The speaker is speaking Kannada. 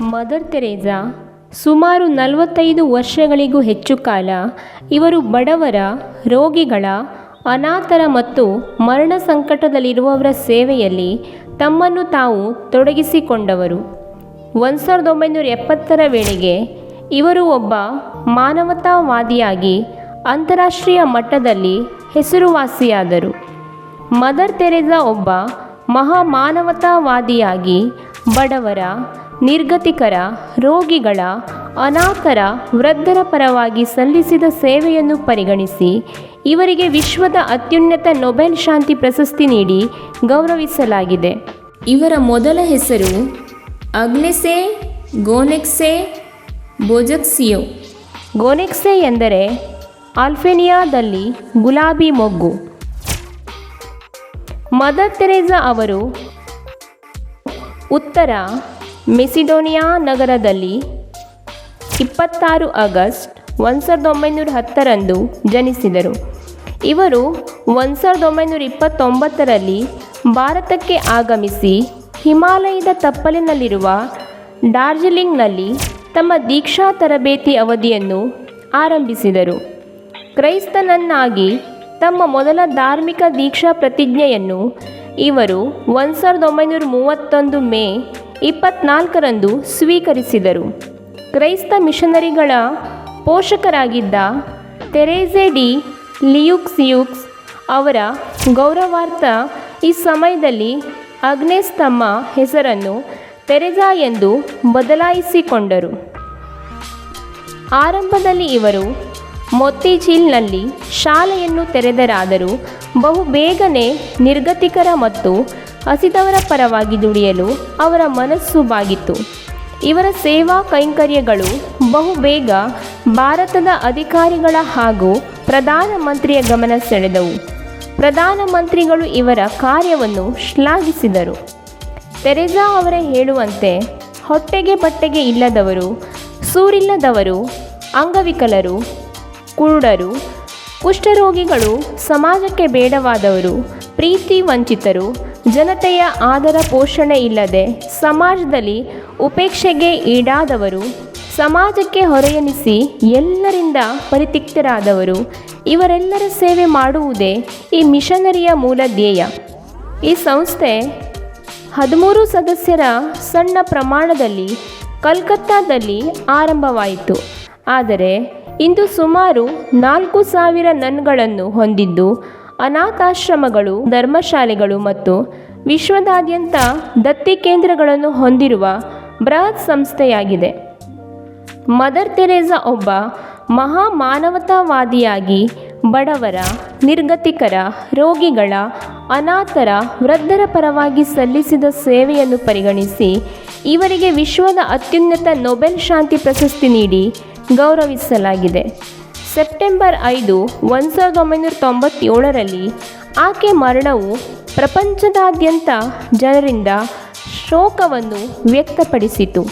ಮದರ್ ತೆರೇಜಾ ಸುಮಾರು ನಲವತ್ತೈದು ವರ್ಷಗಳಿಗೂ ಹೆಚ್ಚು ಕಾಲ ಇವರು ಬಡವರ, ರೋಗಿಗಳ, ಅನಾಥರ ಮತ್ತು ಮರಣ ಸಂಕಟದಲ್ಲಿರುವವರ ಸೇವೆಯಲ್ಲಿ ತಮ್ಮನ್ನು ತಾವು ತೊಡಗಿಸಿಕೊಂಡವರು. ಒಂದು ಸಾವಿರದ ಒಂಬೈನೂರ ಎಪ್ಪತ್ತರ ವೇಳೆಗೆ ಇವರು ಒಬ್ಬ ಮಾನವತಾವಾದಿಯಾಗಿ ಅಂತಾರಾಷ್ಟ್ರೀಯ ಮಟ್ಟದಲ್ಲಿ ಹೆಸರುವಾಸಿಯಾದರು. ಮದರ್ ತೆರೇಜಾ ಒಬ್ಬ ಮಹಾ ಮಾನವತಾವಾದಿಯಾಗಿ ಬಡವರ ನಿರ್ಗತಿಕರ ರೋಗಿಗಳ ಅನಾಥರ ವೃದ್ಧರ ಪರವಾಗಿ ಸಲ್ಲಿಸಿದ ಸೇವೆಯನ್ನು ಪರಿಗಣಿಸಿ ಇವರಿಗೆ ವಿಶ್ವದ ಅತ್ಯುನ್ನತ ನೊಬೆಲ್ ಶಾಂತಿ ಪ್ರಶಸ್ತಿ ನೀಡಿ ಗೌರವಿಸಲಾಗಿದೆ. ಇವರ ಮೊದಲ ಹೆಸರು ಅಗ್ನೆಸೆ ಗೋನೆಕ್ಸೆ ಬೋಜಕ್ಸಿಯೋ. ಗೋನೆಕ್ಸೆ ಎಂದರೆ ಆಲ್ಫೇನಿಯಾದಲ್ಲಿ ಗುಲಾಬಿ ಮೊಗ್ಗು. ಮದರ್ ತೆರೇಸಾ ಅವರು ಉತ್ತರ ಮೆಸಿಡೋನಿಯಾ ನಗರದಲ್ಲಿ ಇಪ್ಪತ್ತಾರು ಆಗಸ್ಟ್ ಒಂದು ಸಾವಿರದ ಒಂಬೈನೂರ ಹತ್ತರಂದು ಜನಿಸಿದರು. ಇವರು ಒಂದು ಸಾವಿರದ ಒಂಬೈನೂರ ಇಪ್ಪತ್ತೊಂಬತ್ತರಲ್ಲಿ ಭಾರತಕ್ಕೆ ಆಗಮಿಸಿ ಹಿಮಾಲಯದ ತಪ್ಪಲಿನಲ್ಲಿರುವ ಡಾರ್ಜಿಲಿಂಗ್ನಲ್ಲಿ ತಮ್ಮ ದೀಕ್ಷಾ ತರಬೇತಿ ಅವಧಿಯನ್ನು ಆರಂಭಿಸಿದರು. ಕ್ರೈಸ್ತನನ್ನಾಗಿ ತಮ್ಮ ಮೊದಲ ಧಾರ್ಮಿಕ ದೀಕ್ಷಾ ಪ್ರತಿಜ್ಞೆಯನ್ನು ಇವರು ಒಂದು ಸಾವಿರದ ಒಂಬೈನೂರ ಮೂವತ್ತೊಂದು ಮೇ ಇಪ್ಪತ್ನಾಲ್ಕರಂದು ಸ್ವೀಕರಿಸಿದರು. ಕ್ರೈಸ್ತ ಮಿಷನರಿಗಳ ಪೋಷಕರಾಗಿದ್ದ ತೆರೇಸೆ ಡಿ ಲಿಯುಕ್ಸಿಯುಕ್ಸ್ ಅವರ ಗೌರವಾರ್ಥ ಈ ಸಮಯದಲ್ಲಿ ಅಗ್ನೆಸ್ ತಮ್ಮ ಹೆಸರನ್ನು ತೆರೆಜಾ ಎಂದು ಬದಲಾಯಿಸಿಕೊಂಡರು. ಆರಂಭದಲ್ಲಿ ಇವರು ಮೊತ್ತಿಜೀಲ್ನಲ್ಲಿ ಶಾಲೆಯನ್ನು ತೆರೆದರಾದರೂ ಬಹು ಬೇಗನೆ ನಿರ್ಗತಿಕರ ಮತ್ತು ಹಸಿದವರ ಪರವಾಗಿ ದುಡಿಯಲು ಅವರ ಮನಸ್ಸು ಬಾಗಿತ್ತು. ಇವರ ಸೇವಾ ಕೈಂಕರ್ಯಗಳು ಬಹುಬೇಗ ಭಾರತದ ಅಧಿಕಾರಿಗಳ ಹಾಗೂ ಪ್ರಧಾನಮಂತ್ರಿಯ ಗಮನ ಸೆಳೆದವು. ಪ್ರಧಾನಮಂತ್ರಿಗಳು ಇವರ ಕಾರ್ಯವನ್ನು ಶ್ಲಾಘಿಸಿದರು. ತೆರೆಸಾ ಅವರೇ ಹೇಳುವಂತೆ, ಹೊಟ್ಟೆಗೆ ಬಟ್ಟೆಗೆ ಇಲ್ಲದವರು, ಸೂರಿಲ್ಲದವರು, ಅಂಗವಿಕಲರು, ಕುರುಡರು, ಕುಷ್ಠರೋಗಿಗಳು, ಸಮಾಜಕ್ಕೆ ಬೇಡವಾದವರು, ಪ್ರೀತಿ ವಂಚಿತರು ಜನತೆಯ ಆದರ ಪೋಷಣೆ ಇಲ್ಲದೆ ಸಮಾಜದಲ್ಲಿ ಉಪೇಕ್ಷೆಗೆ ಈಡಾದವರು, ಸಮಾಜಕ್ಕೆ ಹೊರೆಯನಿಸಿ ಎಲ್ಲರಿಂದ ಪರಿತಿಕ್ತರಾದವರು, ಇವರೆಲ್ಲರ ಸೇವೆ ಮಾಡುವುದೇ ಈ ಮಿಷನರಿಯ ಮೂಲ ಧ್ಯೇಯ. ಈ ಸಂಸ್ಥೆ ಹದಿಮೂರು ಸದಸ್ಯರ ಸಣ್ಣ ಪ್ರಮಾಣದಲ್ಲಿ ಕಲ್ಕತ್ತಾದಲ್ಲಿ ಆರಂಭವಾಯಿತು. ಆದರೆ ಇಂದು ಸುಮಾರು ನಾಲ್ಕು ಸಾವಿರ ನನ್ಗಳನ್ನು ಹೊಂದಿದ್ದು ಅನಾಥಾಶ್ರಮಗಳು, ಧರ್ಮಶಾಲೆಗಳು ಮತ್ತು ವಿಶ್ವದಾದ್ಯಂತ ದತ್ತಿ ಕೇಂದ್ರಗಳನ್ನು ಹೊಂದಿರುವ ಬೃಹತ್ ಸಂಸ್ಥೆಯಾಗಿದೆ. ಮದರ್ ತೆರೇಸಾ ಒಬ್ಬ ಮಹಾ ಮಾನವತಾವಾದಿಯಾಗಿ ಬಡವರ, ನಿರ್ಗತಿಕರ, ರೋಗಿಗಳ, ಅನಾಥರ, ವೃದ್ಧರ ಪರವಾಗಿ ಸಲ್ಲಿಸಿದ ಸೇವೆಯನ್ನು ಪರಿಗಣಿಸಿ ಇವರಿಗೆ ವಿಶ್ವದ ಅತ್ಯುನ್ನತ ನೊಬೆಲ್ ಶಾಂತಿ ಪ್ರಶಸ್ತಿ ನೀಡಿ ಗೌರವಿಸಲಾಗಿದೆ. ಸೆಪ್ಟೆಂಬರ್ ಐದು ಒಂದು ಸಾವಿರದ ಒಂಬೈನೂರ ತೊಂಬತ್ತೇಳರಲ್ಲಿ ಆಕೆ ಮರಣವು ಪ್ರಪಂಚದಾದ್ಯಂತ ಜನರಿಂದ ಶೋಕವನ್ನು ವ್ಯಕ್ತಪಡಿಸಿತು.